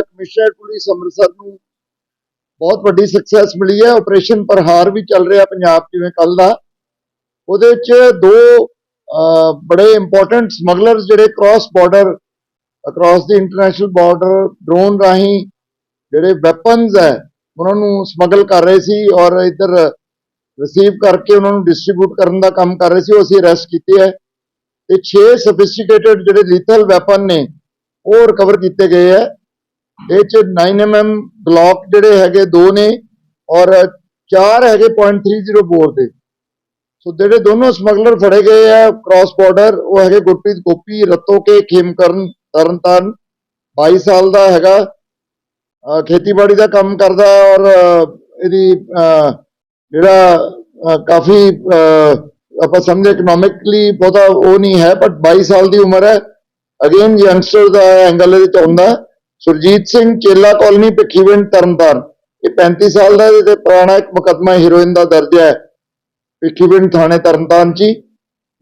Commissioner police Amritsar ਨੂੰ ਬਹੁਤ ਵੱਡੀ ਸਕਸੈਸ ਮਿਲੀ ਹੈ। ਆਪਰੇਸ਼ਨ ਪ੍ਰਹਾਰ ਵੀ ਚੱਲ ਰਿਹਾ ਪੰਜਾਬ ਜਿਵੇਂ ਕੱਲ ਦਾ। ਉਹਦੇ ਵਿੱਚ ਦੋ ਬੜੇ ਇੰਪੋਰਟੈਂਟ ਸਮਗਲਰਸ ਜਿਹੜੇ ਕ੍ਰਾਸ ਬਾਰਡਰ ਅਕ੍ਰਾਸ ਦੀ ਇੰਟਰਨੈਸ਼ਨਲ ਬਾਰਡਰ ਡਰੋਨ ਰਾਹੀਂ ਜਿਹੜੇ ਵੈਪਨਸ ਹੈ, ਉਹਨਾਂ ਨੂੰ ਸਮਗਲ ਕਰ ਰਹੇ ਸੀ ਔਰ ਇੱਧਰ ਰਿਸੀਵ ਕਰਕੇ ਉਹਨਾਂ ਨੂੰ ਡਿਸਟ੍ਰੀਬਿਊਟ ਕਰਨ ਦਾ ਕੰਮ ਕਰ ਰਹੇ ਸੀ। ਉਹ ਅਸੀਂ ਅਰੈਸਟ ਕੀਤੇ ਹੈ। ਤੇ 6 ਸਫਿਸਟੀਕੇਟਡ ਜਿਹੜੇ ਲੀਥਲ ਵੈਪਨ ਨੇ, ਉਹ ਰਿਕਵਰ ਕੀਤੇ ਗਏ ਹੈ। ਇਹ ਚ 9mm ਗਲੌਕ ਜਿਹੜੇ ਹੈਗੇ ਦੋ ਨੇ ਔਰ ਚਾਰ ਹੈਗੇ .30 ਬੋਰ ਦੇ। ਸੋ ਜਿਹੜੇ ਦੋਨੋਂ ਸਮਗਲਰ ਫੜੇ ਗਏ ਆ ਕ੍ਰਾਸ ਬਾਰਡਰ ਉਹ ਹੈਗੇ ਗੁਰਪ੍ਰੀਤ ਗੋਪੀ, ਰਤੋ ਕੇ, ਖੇਮਕਰਨ, ਤਰਨਤਾਰਨ 22 ਸਾਲ ਦਾ ਹੈਗਾ। ਖੇਤੀਬਾੜੀ ਦਾ ਕੰਮ ਕਰਦਾ ਔਰ ਇਹਦੀ ਜਿਹੜਾ ਕਾਫੀ ਆਪਾਂ ਸਮਝੇ ਇਕਨੋਮਿਕਲੀ ਬਹੁਤਾ ਉਹ ਨਹੀਂ ਹੈ ਬਟ 22 ਸਾਲ ਦੀ ਉਮਰ ਹੈ। ਅਗੇਨ ਯੰਗਸਟਰ ਦਾ ਐਂਗਲ ਇਹਦੇ ਚ ਆਉਂਦਾ ਸੁਰਜੀਤ ਸਿੰਘ ਚੇਲਾ ਕਾਲਨੀ ਭਿੱਖੀਵਿੰਡ ਤਰਨਤਾਰਨ। ਇਹ 35 ਸਾਲ ਦਾ ਇਹਦੇ ਤੇ ਪੁਰਾਣਾ ਇੱਕ ਮੁਕੱਦਮਾ ਹੀਰੋਇਨ ਦਾ ਦਰਜ ਹੈ। ਭਿੱਖੀਵਿੰਡ ਥਾਣੇ ਤਰਨਤਾਰਨ ਚ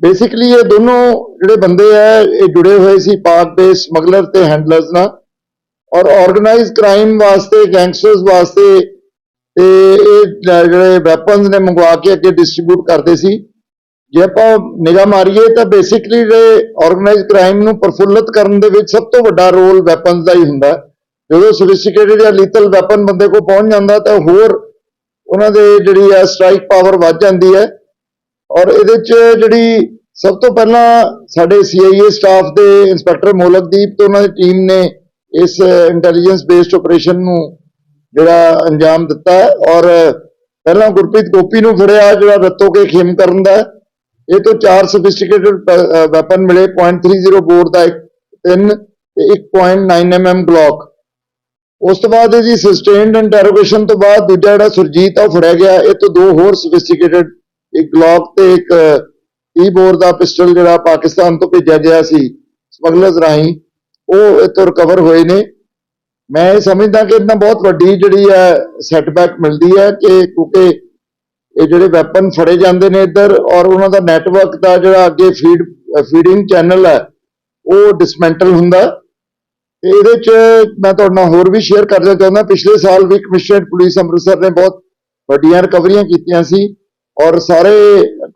ਬੇਸਿਕਲੀ ਇਹ ਦੋਨੋਂ ਜਿਹੜੇ ਬੰਦੇ ਆ, ਇਹ ਜੁੜੇ ਹੋਏ ਸੀ ਪਾਕ ਦੇ ਸਮਗਲਰ ਤੇ ਹੈਂਡਲਰਸ ਨਾਲ ਔਰ ਆਰਗੇਨਾਈਜ਼ਡ ਕ੍ਰਾਈਮ ਵਾਸਤੇ ਗੈਂਗਸਟਰਸ ਵਾਸਤੇ ਤੇ ਇਹ ਜਿਹੜੇ ਵੈਪਨਸ ਨੇ ਮੰਗਵਾ ਕੇ ਅੱਗੇ ਡਿਸਟ੍ਰੀਬਿਊਟ ਕਰਦੇ ਸੀ। ਜੇ ਆਪਾਂ ਨਿਗਾਹ ਮਾਰੀਏ ਤਾਂ ਬੇਸਿਕਲੀ ਜਿਹੜੇ ਆਰਗੇਨਾਈਜ਼ਡ ਕ੍ਰਾਈਮ ਨੂੰ ਪ੍ਰਫੁੱਲਤ ਕਰਨ ਦੇ ਵਿੱਚ ਸਭ ਤੋਂ ਵੱਡਾ ਰੋਲ ਵੈਪਨਸ ਦਾ ਹੀ ਹੁੰਦਾ ਜਦੋਂ ਸੋਫਿਸਟੀਕੇਟਡ ਜਾਂ ਲੀਥਲ ਵੈਪਨ ਬੰਦੇ ਕੋਲ ਪਹੁੰਚ ਜਾਂਦਾ ਤਾਂ ਹੋਰ ਉਹਨਾਂ ਦੇ ਜਿਹੜੀ ਹੈ ਸਟ੍ਰਾਈਕ ਪਾਵਰ ਵੱਧ ਜਾਂਦੀ ਹੈ। ਔਰ ਇਹਦੇ ਚ ਜਿਹੜੀ ਸਭ ਤੋਂ ਪਹਿਲਾਂ ਸਾਡੇ ਸੀਆਈਏ ਸਟਾਫ ਦੇ ਇੰਸਪੈਕਟਰ ਮੋਲਕਦੀਪ ਤੇ ਉਹਨਾਂ ਦੀ ਟੀਮ ਨੇ ਇਸ ਇੰਟੈਲੀਜੈਂਸ ਬੇਸਡ ਆਪਰੇਸ਼ਨ ਨੂੰ ਜਿਹੜਾ ਅੰਜਾਮ ਦਿੱਤਾ ਔਰ ਪਹਿਲਾਂ ਗੁਰਪ੍ਰੀਤ ਗੋਪੀ ਨੂੰ ਫੜਿਆ, ਜਿਹੜਾ ਰੱਤੋ ਕੇ ਖੇਮ ਕਰਨ ਦਾ ਇਹ ਤੋਂ ਚਾਰ ਸੋਫਿਸਟੀਕੇਟਡ ਵੈਪਨ ਮਿਲੇ .30 ਬੋਰ ਦਾ ਇੱਕ, ਤਿੰਨ ਤੇ ਇੱਕ .9 mm ਗਲੌਕ ਉਸ ਤੋਂ ਬਾਅਦ ਇਹਦੀ ਸਸਟੇਨਡ ਇੰਟਰੋਗੇਸ਼ਨ ਤੋਂ ਬਾਅਦ ਦੂਜਾ ਜਿਹੜਾ ਸੁਰਜੀਤ ਆ, ਉਹ ਫੜਿਆ ਗਿਆ। ਇਹ ਤੋਂ ਦੋ ਹੋਰ ਸੋਫਿਸਟੀਕੇਟਡ ਇੱਕ ਗਲੌਕ ਤੇ ਇੱਕ 30 ਬੋਰ ਦਾ ਪਿਸਟਲ ਜਿਹੜਾ ਪਾਕਿਸਤਾਨ ਤੋਂ ਭੇਜਿਆ ਗਿਆ ਸੀ ਸਮਗਲਰਸ ਰਾਹੀਂ। ਉਹ ਇਹ ਤੋਂ ਰਿਕਵਰ ਹੋਏ ਨੇ। ਮੈਂ ਇਹ ਸਮਝਦਾ ਕਿ ਇਹਨਾਂ ਬਹੁਤ ਵੱਡੀ ਜਿਹੜੀ ਹੈ ਸੈਟਬੈਕ ਮਿਲਦੀ ਹੈ ਕਿ ਕਿਉਂਕਿ ਇਹ ਜਿਹੜੇ ਵੈਪਨ ਫੜੇ ਜਾਂਦੇ ਨੇ ਇੱਧਰ ਔਰ ਉਹਨਾਂ ਦਾ ਨੈਟਵਰਕ ਦਾ ਜਿਹੜਾ ਅੱਗੇ ਫੀਡ ਫੀਡਿੰਗ ਚੈਨਲ ਹੈ, ਉਹ ਡਿਸਮੈਂਟਲ ਹੁੰਦਾ ਤੇ ਇਹਦੇ ਚ ਮੈਂ ਤੁਹਾਡੇ ਨਾਲ ਹੋਰ ਵੀ ਸ਼ੇਅਰ ਕਰਨਾ ਚਾਹੁੰਦਾ। ਪਿਛਲੇ ਸਾਲ ਵੀ ਕਮਿਸ਼ਨਰ ਪੁਲਿਸ ਅੰਮ੍ਰਿਤਸਰ ਨੇ ਬਹੁਤ ਵੱਡੀਆਂ ਰਿਕਵਰੀਆਂ ਕੀਤੀਆਂ ਸੀ ਔਰ ਸਾਰੇ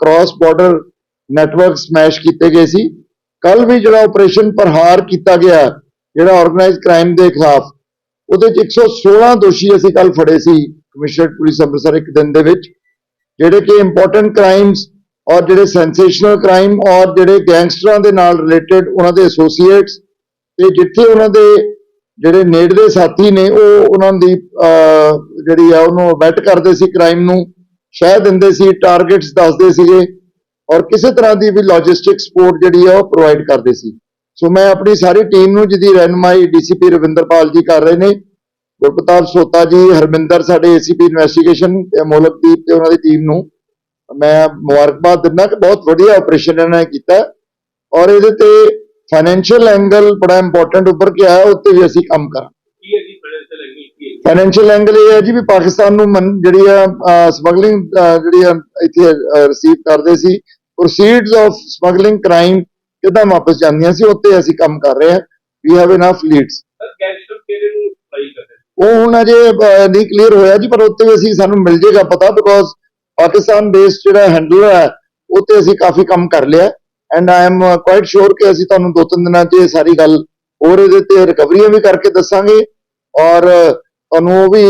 ਕ੍ਰਾਸ ਬਾਰਡਰ ਨੈਟਵਰਕ ਸਮੈਸ਼ ਕੀਤੇ ਗਏ ਸੀ। ਕੱਲ ਵੀ ਜਿਹੜਾ ਆਪਰੇਸ਼ਨ ਪ੍ਰਹਾਰ ਕੀਤਾ ਗਿਆ, ਜਿਹੜਾ ਆਰਗੇਨਾਈਜ਼ਡ ਕ੍ਰਾਈਮ ਦੇ ਖਿਲਾਫ, ਉਹਦੇ ਚ 116 ਦੋਸ਼ੀ ਅਸੀਂ ਕੱਲ ਫੜੇ ਸੀ ਕਮਿਸ਼ਨਰ ਪੁਲਿਸ ਅੰਮ੍ਰਿਤਸਰ ਇੱਕ ਦਿਨ ਦੇ ਵਿੱਚ। ਜਿਹੜੇ ਕਿ ਇੰਪੋਰਟੈਂਟ ਕ੍ਰਾਈਮਸ ਔਰ ਜਿਹੜੇ ਸੈਂਸੇਸ਼ਨਲ ਕ੍ਰਾਈਮ ਔਰ ਜਿਹੜੇ ਗੈਂਗਸਟਰਾਂ ਦੇ ਨਾਲ ਰਿਲੇਟਡ ਉਹਨਾਂ ਦੇ ਐਸੋਸੀਏਟਸ ਤੇ ਜਿੱਥੇ ਉਹਨਾਂ ਦੇ ਜਿਹੜੇ ਨੇੜਲੇ ਸਾਥੀ ਨੇ ਉਹ ਉਹਨਾਂ ਦੀ ਅਹ, ਜਿਹੜੀ ਆ ਉਹਨੂੰ ਅਬੈਟ ਕਰਦੇ ਸੀ ਕ੍ਰਾਈਮ ਨੂੰ ਸ਼ਹਿ ਦਿੰਦੇ ਸੀ ਟਾਰਗੇਟਸ ਦੱਸਦੇ ਸੀਗੇ ਔਰ ਕਿਸੇ ਤਰ੍ਹਾਂ ਦੀ ਵੀ ਲੌਜਿਸਟਿਕ ਸਪੋਰਟ ਜਿਹੜੀ ਆ ਉਹ ਪ੍ਰੋਵਾਈਡ ਕਰਦੇ ਸੀ। ਸੋ ਮੈਂ ਆਪਣੀ ਸਾਰੀ ਟੀਮ ਨੂੰ ਜਿਹਦੀ ਰਹਿਨਮਾਈ ਡੀਸੀਪੀ ਰਵਿੰਦਰਪਾਲ ਜੀ ਕਰ ਰਹੇ ਨੇ ਗੁਰਪ੍ਰਤਾਪ ਸੋਤਾ ਜੀ ਹਰਮਿੰਦਰ ਸਾਡੇ ਏਸੀਪੀ ਇਨਵੈਸਟੀਗੇਸ਼ਨ ਤੇ ਮੋਲਕਦੀਪ ਤੇ ਉਹਨਾਂ ਦੀ ਟੀਮ ਨੂੰ। ਮੈਂ ਮੁਬਾਰਕਬਾਦ ਦਿੰਦਾ ਕਿ ਬਹੁਤ ਵਧੀਆ ਆਪਰੇਸ਼ਨ ਇਹਨਾਂ ਨੇ ਕੀਤਾ। ਔਰ ਇਹਦੇ ਤੇ ਫਾਈਨੈਂਸ਼ੀਅਲ ਐਂਗਲ ਬੜਾ ਇੰਪੋਰਟੈਂਟ ਉੱਪਰ ਕੇ ਆਇਆ ਉੱਤੇ ਵੀ ਅਸੀਂ ਕੰਮ ਕਰਾਂ ਫਾਈਨੈਂਸ਼ੀਅਲ ਐਂਗਲ ਇਹ ਹੈ ਜੀ ਵੀ ਪਾਕਿਸਤਾਨ ਨੂੰ ਜਿਹੜੀ ਆ ਸਮਗਲਿੰਗ ਜਿਹੜੀ ਆ ਇੱਥੇ ਰਿਸੀਵ ਕਰਦੇ ਸੀ ਪ੍ਰੋਸੀਡਸ ਆਫ ਸਮਗਲਿੰਗ ਕ੍ਰਾਈਮ ਕਿੱਦਾਂ ਵਾਪਸ ਜਾਂਦੀਆਂ ਸੀ ਉੱਤੇ ਅਸੀਂ ਕੰਮ ਕਰ ਰਹੇ ਹਾਂ। ਵੀ ਹੈਵ ਇਨਫ ਲੀਡਸ ਉਹ ਹੁਣ ਅਜੇ ਨਹੀਂ ਕਲੀਅਰ ਹੋਇਆ ਜੀ, ਪਰ ਉੱਤੇ ਵੀ ਅਸੀਂ ਸਾਨੂੰ ਮਿਲ ਜੇਗਾ ਪਤਾ ਬਿਕੋਜ਼ ਪਾਕਿਸਤਾਨ ਬੇਸਡ ਜਿਹੜਾ ਹੈਂਡਲਰ ਹੈ ਉੱਤੇ ਅਸੀਂ ਕਾਫੀ ਕੰਮ ਕਰ ਲਿਆ and I am quite sure ਕਿ ਅਸੀਂ ਤੁਹਾਨੂੰ ਦੋ ਤਿੰਨ ਦਿਨਾਂ 'ਚ ਇਹ ਸਾਰੀ ਗੱਲ ਹੋਰ ਇਹਦੇ ਤੇ ਰਿਕਵਰੀਆਂ ਵੀ ਕਰਕੇ ਦੱਸਾਂਗੇ। ਔਰ ਤੁਹਾਨੂੰ ਉਹ ਵੀ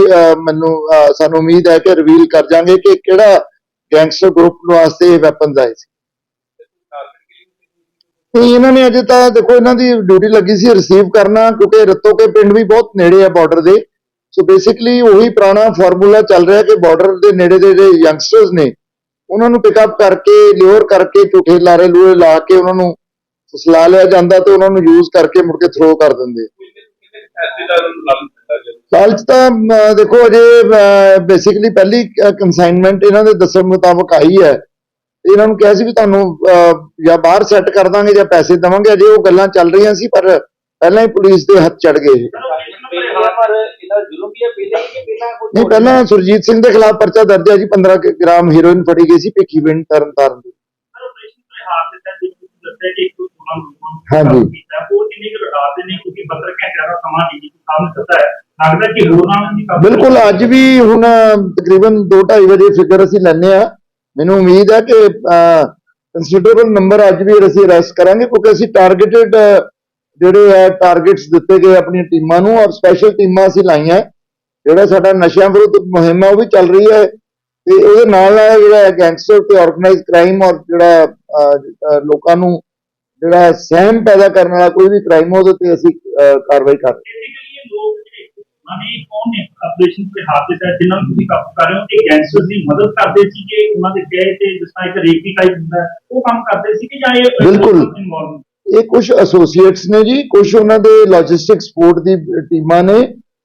ਮੈਨੂੰ ਸਾਨੂੰ ਉਮੀਦ ਹੈ ਕਿ ਰਿਵੀਲ ਕਰ ਜਾਾਂਗੇ ਕਿ ਕਿਹੜਾ ਗੈਂਗਸਟਰ ਗਰੁੱਪ ਵਾਸਤੇ ਵੈਪਨਸ ਆਏ ਸੀ। ਟਾਰਗੇਟ ਇਹਨਾਂ ਨੇ ਅਜੇ ਤਾਂ ਦੇਖੋ, ਇਹਨਾਂ ਦੀ ਡਿਊਟੀ ਲੱਗੀ ਸੀ ਰਿਸੀਵ ਕਰਨਾ, ਕਿਉਂਕਿ ਰਤੋ ਕੇ ਪਿੰਡ ਵੀ ਬਹੁਤ ਨੇੜੇ ਆ ਬਾਰਡਰ ਦੇ। ਸੋ ਬੇਸਿਕਲੀ ਉਹੀ ਪੁਰਾਣਾ ਫਾਰਮੂਲਾ ਚੱਲ ਰਿਹਾ ਕਿ ਬਾਰਡਰ ਦੇ ਨੇੜੇ ਦੇ ਜਿਹੜੇ ਯੰਗਸਟਰਸ ਨੇ, ਉਹਨਾਂ ਨੂੰ ਪਿਕਅਪ ਕਰਕੇ ਲਿਓਰ ਕਰਕੇ, ਝੂਠੇ ਲਾਰੇ ਲੂਰੇ ਲਾ ਕੇ ਉਹਨਾਂ ਨੂੰ ਫਸਲਾ ਲਿਆ ਜਾਂਦਾ ਤੇ ਉਹਨਾਂ ਨੂੰ ਯੂਜ਼ ਕਰਕੇ ਮੁੜ ਕੇ ਥਰੋ ਕਰ ਦਿੰਦੇ। ਲਾਲਚ ਤਾਂ ਦੇਖੋ ਅਜੇ ਬੇਸਿਕਲੀ ਪਹਿਲੀ ਕੰਸਾਈਨਮੈਂਟ ਇਹਨਾਂ ਦੇ ਦੱਸਣ ਮੁਤਾਬਕ ਆਈ ਹੈ। ਇਹਨਾਂ ਨੂੰ ਕਿਹਾ ਸੀ ਵੀ ਤੁਹਾਨੂੰ ਜਾਂ ਬਾਹਰ ਸੈੱਟ ਕਰ ਦਾਂਗੇ ਜਾਂ ਪੈਸੇ ਦੇਵਾਂਗੇ। ਅਜੇ ਉਹ ਗੱਲਾਂ ਚੱਲ ਰਹੀਆਂ ਸੀ, ਪਰ ਪਹਿਲਾਂ ਹੀ ਪੁਲਿਸ ਦੇ ਹੱਥ ਚੜ ਗਏ। ਇਹ। ਪਰ ਇਹਦਾ ਜ਼ੁਲਮ ਵੀ ਹੈ ਪਹਿਲੇ ਕਿ ਪਹਿਲਾਂ ਕੋਈ ਨਹੀਂ ਪਹਿਲਾਂ ਸੁਰਜੀਤ ਸਿੰਘ ਦੇ ਖਿਲਾਫ ਪਰਚਾ ਦਰਜ ਹੈ ਜੀ 15 ਕੁ ਗ੍ਰਾਮ ਹੈਰੋਇਨ ਫੜੀ ਗਈ ਸੀ ਭਿੱਖੀਵਿੰਡ ਤਰਨਤਾਰਨ ਦੀ ਆਪਰੇਸ਼ਨ ਤੇ ਹਾਰ ਦਿੱਤਾ ਜੀ ਤੁਸੀਂ ਦੱਸਿਆ ਕਿ ਇੱਕ ਦੋ 16 ਨੂੰ ਹਾਂਜੀ। ਕੀਤਾ ਉਹ ਕਿੰਨੀ ਕੁ ਰਟਾਤੇ ਨੇ ਕਿਉਂਕਿ 72 ਘੰਟਿਆਂ ਦਾ ਸਮਾਂ ਡੀਜੀ ਸਾਹਿਬ ਨੇ ਦਿੱਤਾ ਹੈ ਲੱਗਦਾ ਕਿ ਹੋਰ ਨਾਲ ਦੀ ਕਾਬੂ ਬਿਲਕੁਲ ਅੱਜ ਵੀ ਹੁਣ ਤਕਰੀਬਨ 2:30 ਵਜੇ ਫਿਗਰ ਅਸੀਂ ਲੈਣੇ ਆ ਮੈਨੂੰ ਉਮੀਦ ਹੈ ਕਿ ਕੰਸੀਡਰੇਬਲ ਨੰਬਰ ਅੱਜ ਵੀ ਅਸੀਂ ਅਰੈਸਟ ਕਰਾਂਗੇ ਕਿਉਂਕਿ ਅਸੀਂ ਟਾਰਗੇਟਡ ਜਿਹੜੇ ਹੈ ਟਾਰਗੇਟਸ ਦਿੱਤੇ ਗਏ ਆਪਣੀਆਂ ਟੀਮਾਂ ਨੂੰ ਔਰ ਸਪੈਸ਼ਲ ਟੀਮਾਂ ਅਸੀਂ ਲਾਈਆਂ ਜਿਹੜਾ ਸਾਡਾ ਨਸ਼ਿਆਂ ਵਿਰੁੱਧ ਮੁਹਿੰਮ ਹੈ ਉਹ ਵੀ ਚੱਲ ਰਹੀ ਹੈ ਤੇ ਉਹਦੇ ਨਾਲ ਨਾਲ ਜਿਹੜਾ ਗੈਂਗਸਟਰ ਤੇ ਆਰਗੇਨਾਈਜ਼ ਕ੍ਰਾਈਮ ਔਰ ਜਿਹੜਾ ਲੋਕਾਂ ਨੂੰ ਜਿਹੜਾ ਸਹਿਮ ਪੈਦਾ ਕਰਨ ਵਾਲਾ ਕੋਈ ਵੀ ਕ੍ਰਾਈਮ ਉਹਦੇ ਤੇ ਅਸੀਂ ਕਾਰਵਾਈ ਕਰ ਰਹੇ ਹਾਂ। ਬੇਸਿਕਲੀ ਇਹ ਲੋਕ ਜਿਹੜੇ ਉਹਨਾਂ ਨੇ ਕੌਣ ਨੇ ਆਪਰੇਸ਼ਨ ਦੇ ਹੱਥ ਦੇ ਤਹਿਤ ਜਿਨ੍ਹਾਂ ਨੂੰ ਤੁਸੀਂ ਕਾਬੂ ਕਰ ਰਹੇ ਹੋ ਇਹ ਗੈਂਗਸਟਰ ਦੀ ਮਦਦ ਕਰਦੇ ਸੀਗੇ ਉਹਨਾਂ ਦੇ ਕਹੇ ਤੇ ਜਿਸ ਤਰ੍ਹਾਂ ਇੱਕ ਰੇਪੀ ਟਾਈਪ ਹੁੰਦਾ ਹੈ, ਉਹ ਕੰਮ ਕਰਦੇ ਸੀ ਕਿ ਜਾਂ ਇਹ ਬਿਲਕੁਲ। ਇਹ ਕੁਝ ਐਸੋਸੀਏਟਸ ਨੇ ਜੀ ਕੁਝ ਉਹਨਾਂ ਦੇ ਲੌਜਿਸਟਿਕ ਸਪੋਰਟ ਦੀ ਟੀਮਾਂ ਨੇ।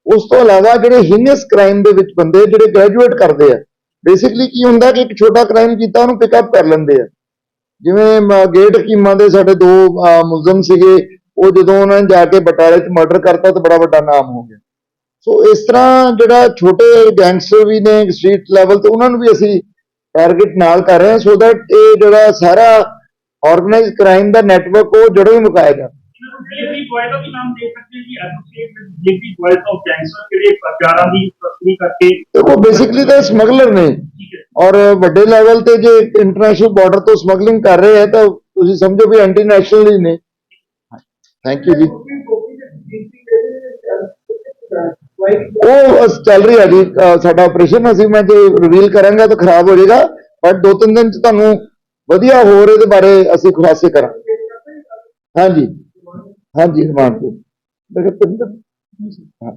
ਉਸ ਤੋਂ ਇਲਾਵਾ ਜਿਹੜੇ ਹੀਨਸ ਕ੍ਰਾਈਮ ਦੇ ਵਿੱਚ ਬੰਦੇ, ਜਿਹੜੇ ਗ੍ਰੈਜੂਏਟ ਕਰਦੇ ਆ ਬੇਸਿਕਲੀ ਕੀ ਹੁੰਦਾ ਕਿ ਇੱਕ ਛੋਟਾ ਕ੍ਰਾਈਮ ਕੀਤਾ, ਉਹਨੂੰ ਪਿਕਅਪ ਕਰ ਲੈਂਦੇ ਆ। ਜਿਵੇਂ ਗੇਟ ਹਕੀਮਾਂ ਦੇ ਸਾਡੇ ਦੋ ਮੁਲਜ਼ਮ ਸੀਗੇ, ਉਹ ਜਦੋਂ ਉਹਨਾਂ ਨੇ ਜਾ ਕੇ ਬਟਾਲੇ 'ਚ ਮਰਡਰ ਕਰਤਾ, ਤਾਂ ਬੜਾ ਵੱਡਾ ਨਾਮ ਹੋ ਗਿਆ। ਸੋ ਇਸ ਤਰ੍ਹਾਂ ਜਿਹੜਾ ਛੋਟੇ ਗੈਂਗਸਟਰ ਵੀ ਨੇ ਸਟਰੀਟ ਲੈਵਲ ਤੇ ਉਹਨਾਂ ਨੂੰ ਵੀ ਅਸੀਂ ਟਾਰਗੇਟ ਨਾਲ ਕਰ ਰਹੇ ਹਾਂ ਸੋ ਦੈਟ ਇਹ ਜਿਹੜਾ ਸਾਰਾ ਆਰਗੇਨਾਈਜ਼ ਕ੍ਰਾਈਮ ਦਾ ਨੈਟਵਰਕ ਉਹ ਜੜੋਂ ਹੀ ਮੁਕਾਇਆ ਜਾਵੇ ਇਹਨਾਂ ਨੂੰ ਡਿਲੀਵਰੀ ਬॉय ਦਾ ਵੀ ਨਾਮ ਦੇ ਸਕਦੇ ਜੀ associate delivery boys of gangster ਜਿਹੜੇ ਪਿਆਰਾਂ ਦੀ ਤਸਕਰੀ ਕਰਕੇ ਦੇਖੋ ਬੇਸਿਕਲੀ ਤਾਂ ਸਮਗਲਰ ਨੇ ਠੀਕ ਹੈ ਔਰ ਵੱਡੇ ਲੈਵਲ ਤੇ ਜੇ ਇੰਟਰਨੈਸ਼ਨਲ ਬਾਰਡਰ ਤੋਂ ਸਮਗਲਿੰਗ ਕਰ ਰਹੇ ਹੈ ਤਾਂ ਤੁਸੀਂ ਸਮਝੋ ਵੀ ਐਂਟੀ ਨੈਸ਼ਨਲ ਹੀ ਨੇ ਥੈਂਕ ਯੂ ਜੀ ਉਹ ਬਸ ਚੱਲ ਰਹੀ ਹੈ ਜੀ ਅਹ ਸਾਡਾ ਆਪਰੇਸ਼ਨ ਅਸੀਂ ਮੈਂ ਜੇ ਰਿਵੀਲ ਕਰਾਂਗਾ ਤਾਂ ਖਰਾਬ ਹੋ ਜਾਏਗਾ ਬਟ ਦੋ ਤਿੰਨ ਦਿਨ ਚ ਤੁਹਾਨੂੰ ਵਧੀਆ ਹੋਰ ਇਹਦੇ ਬਾਰੇ ਅਸੀਂ ਖੁਲਾਸੇ ਕਰਾਂਗੇ। ਹਾਂਜੀ। ਹਾਂਜੀ ਰਿਮਾਂਡ ਤੋਂ ਮੇਰੇ ਪਿੰਡ ਹਾਂ।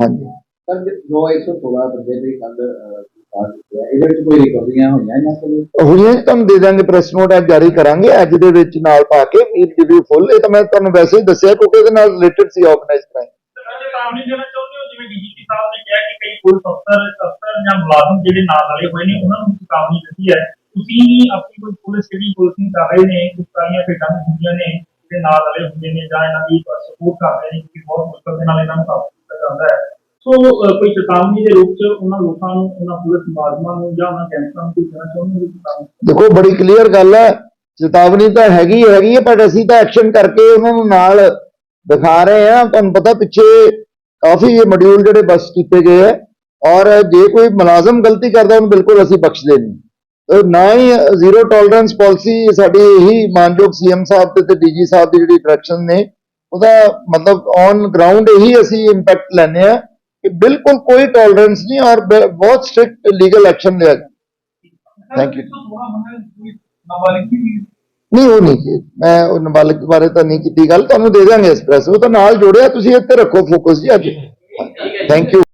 ਹਾਂਜੀ। ਸਰ ਜੋ 116 ਬੰਦੇ ਦੇ ਕੱਲ ਕਾਲ ਹੋਇਆ ਇਹਦੇ ਵਿੱਚ ਕੋਈ ਰਿਕਵਰੀਆਂ ਹੋਈਆਂ ਇਹਨਾਂ ਕੋਲ? ਹੁਣੇ ਤੁਹਾਨੂੰ ਦੇ ਦਾਂਗੇ ਪ੍ਰੈਸ ਨੋਟ ਅੱਜ ਜਾਰੀ ਕਰਾਂਗੇ। ਅੱਜ ਦੇ ਵਿੱਚ ਨਾਲ ਪਾ ਕੇ ਵੀਰ ਰਿਵਿਊ ਫੁੱਲ ਇਹ ਤਾਂ ਮੈਂ ਤੁਹਾਨੂੰ ਵੈਸੇ ਹੀ ਦੱਸਿਆ ਕਿਉਂਕਿ ਇਹਦੇ ਨਾਲ ਰਿਲੇਟਡ ਸੀ ਆਰਗੇਨਾਈਜ਼ ਕਰਾਈਮ ਤੇ ਕਾਨੂੰਨੀ ਦੇਣਾ ਚਾਹੁੰਦੇ ਹੋ? ਜਿਵੇਂ ਡੀਜੀਪੀ ਸਾਹਿਬ ਨੇ ਕਿਹਾ ਕਿ ਕਈ ਪੁਲਿਸ ਅਫਸਰ ਅਫਸਰ ਜਾਂ ਮੁਲਾਜ਼ਮ ਜਿਹੜੇ ਨਾਲ ਵਾਲੇ ਹੋਏ ਨੇ ਉਹਨਾਂ ਨੂੰ ਚੇਤਾਵਨੀ ਦਿੱਤੀ ਹੈ। ਤੁਸੀਂ ਆਪਣੀ ਕੋਈ ਪੁਲਿਸ ਜਿਹੜੀ ਪੁਲਿਸਿੰਗ ਕਰ ਰਹੇ ਨੇ ਕੁਝ ਸਾਰੀਆਂ ਭੇਟਾਂ ਹੁੰਦੀਆਂ ਨੇ, ਜਿਹੜੇ ਨਾਲ ਵਾਲੇ ਹੁੰਦੇ ਨੇ ਜਾਂ ਇਹਨਾਂ ਦੀ ਸਪੋਰਟ ਕਰ ਰਹੇ ਨੇ ਕਿ ਬਹੁਤ ਮੁਸ਼ਕਲ ਦੇ ਨਾਲ ਇਹਨਾਂ ਨੂੰ ਕਾਬੂ ਕੀਤਾ ਜਾਂਦਾ ਹੈ। ਸੋ ਕੋਈ ਚੇਤਾਵਨੀ ਦੇ ਰੂਪ ਚ ਉਹਨਾਂ ਲੋਕਾਂ ਨੂੰ, ਉਹਨਾਂ ਪੁਲਿਸ ਮੁਲਾਜ਼ਮਾਂ ਨੂੰ ਜਾਂ ਉਹਨਾਂ ਗੈਂਗਸਟਰਾਂ ਨੂੰ ਕੋਈ ਦੇਣਾ ਚਾਹੁੰਦੇ ਹੋ? ਦੇਖੋ, ਬੜੀ ਕਲੀਅਰ ਗੱਲ ਹੈ। ਚੇਤਾਵਨੀ ਤਾਂ ਹੈਗੀ ਹੈਗੀ ਹੈ ਪਰ ਅਸੀਂ ਤਾਂ ਐਕਸ਼ਨ ਕਰਕੇ ਉਹਨਾਂ ਨੂੰ ਨਾਲ ਦਿਖਾ ਰਹੇ ਹਾਂ। ਤੁਹਾਨੂੰ ਪਤਾ ਪਿੱਛੇ ਕਾਫੀ ਇਹ ਮੋਡਿਊਲ ਜਿਹੜੇ ਬਸ ਕੀਤੇ ਗਏ ਹੈ। ਔਰ ਜੇ ਕੋਈ ਮੁਲਾਜ਼ਮ ਗਲਤੀ ਕਰਦਾ, ਉਹਨੂੰ ਬਿਲਕੁਲ ਅਸੀਂ ਬਖਸ਼ਦੇ ਨਹੀਂ। ਨਾ ਹੀ ਜ਼ੀਰੋ ਟੋਲਰੈਂਸ ਪਾਲਿਸੀ ਸਾਡੀ ਇਹੀ ਮਾਨਯੋਗ ਸੀਐਮ ਸਾਹਿਬ ਤੇ ਤੇ ਡੀਜੀ ਸਾਹਿਬ ਦੀ ਜਿਹੜੀ ਡਾਇਰੈਕਸ਼ਨ ਨੇ, ਉਹਦਾ ਮਤਲਬ ਔਨ ਗਰਾਊਂਡ ਇਹੀ ਅਸੀਂ ਇੰਪੈਕਟ ਲੈਂਦੇ ਆ ਕਿ ਬਿਲਕੁਲ ਕੋਈ ਟੋਲਰੈਂਸ ਨਹੀਂ ਔਰ ਬਹੁਤ ਸਟ੍ਰਿਕਟ ਲੀਗਲ ਐਕਸ਼ਨ ਲਿਆ ਜਾਏ Thank you. ਨਹੀਂ, ਉਹ ਨਹੀਂ ਮੈਂ ਉਹ ਨਾਬਾਲਗ ਬਾਰੇ ਤਾਂ ਨਹੀਂ ਕੀਤੀ ਗੱਲ, ਤੁਹਾਨੂੰ ਦੇ ਦਾਂਗੇ ਐਕਸਪ੍ਰੈਸ ਉਹ ਤਾਂ ਨਾਲ ਜੋੜਿਆ, ਤੁਸੀਂ ਇੱਥੇ ਰੱਖੋ ਫੋਕਸ ਜੀ ਅੱਜ। Thank you